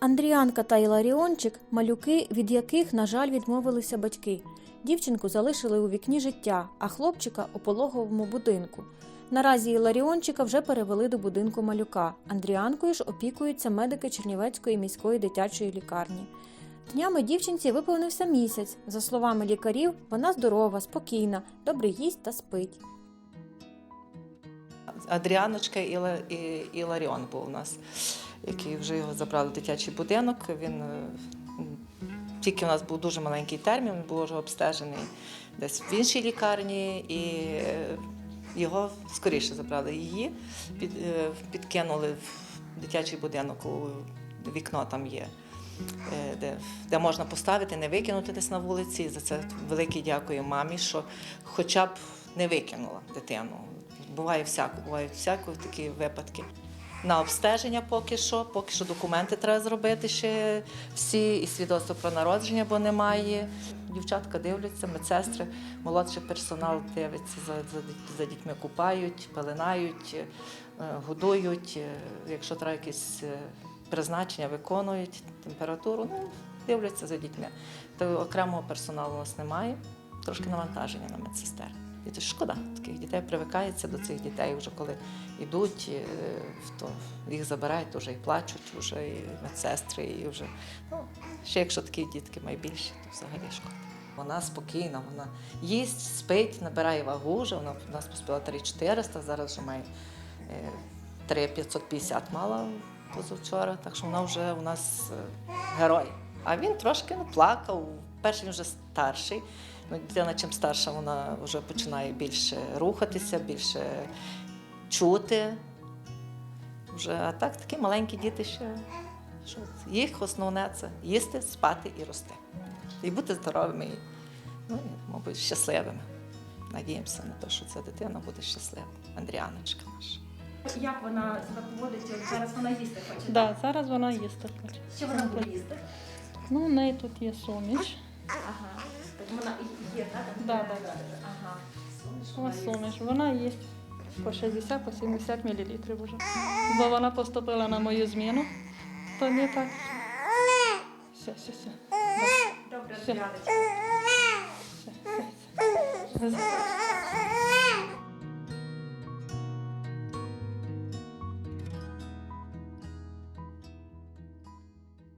Андріанка та Іларіончик малюки, від яких, на жаль, відмовилися батьки. Дівчинку залишили у вікні життя, а хлопчика у пологовому будинку. Наразі Іларіончика вже перевели до будинку малюка. Андріанкою ж опікуються медики Чернівецької міської дитячої лікарні. Днями дівчинці виповнився місяць. За словами лікарів, вона здорова, спокійна, добре їсть та спить. Адріаночка і, Ла- і, і Ларіон був у нас, який вже його забрали в дитячий будинок. Він е, тільки у нас був дуже маленький термін, він був вже обстежений десь в іншій лікарні, і е, його скоріше забрали її, під, е, підкинули в дитячий будинок, у вікно там є. Де, де можна поставити, не викинути десь на вулиці. За це велике дякую мамі, що хоча б не викинула дитину. Буває всяко, бувають всяко такі випадки. На обстеження поки що, поки що документи треба зробити ще всі, і свідоцтво про народження, бо немає. Дівчатка дивляться, медсестри, молодший персонал дивиться за, за, за дітьми, купають, пеленають, е, годують. Е, Якщо треба якісь е, призначення, виконують температуру, ну, дивляться за дітьми. То окремого персоналу у нас немає, трошки навантаження на медсестер. І це шкода таких дітей привикається до цих дітей, вже коли йдуть, е, то їх забирають, то вже і плачуть, вже і медсестри, і вже ну, ще якщо такі дітки майбільші, то взагалі шкода. Вона спокійна, вона їсть, спить, набирає вагу, вже вона у нас поспіла 3400, зараз вже має е, 3550 мала позавчора, так що вона вже у нас е, герой. А він трошки ну, плакав. Перший він вже старший. Ну, дитина чим старша, вона вже починає більше рухатися, більше чути. Вже, а так такі маленькі діти ще. Що їх основне це їсти, спати і рости. І бути здоровими, і, ну, і, мабуть, щасливими. Надіємося на те, що ця дитина буде щаслива. Андріаночка наша. Як вона себе поводить? От Зараз вона їсти хоче. Да, зараз вона їсти хоче. Що вона буде їсти? Ну, у неї тут є суміш. Ага. Так Вона і- є, так? Да, да, да. Ага. Ось суміш. Вона є по 60 по 70 мл вже. Бо вона поступила на мою зміну. То не так. Все, все, все. Добре, Все. Все, все, все.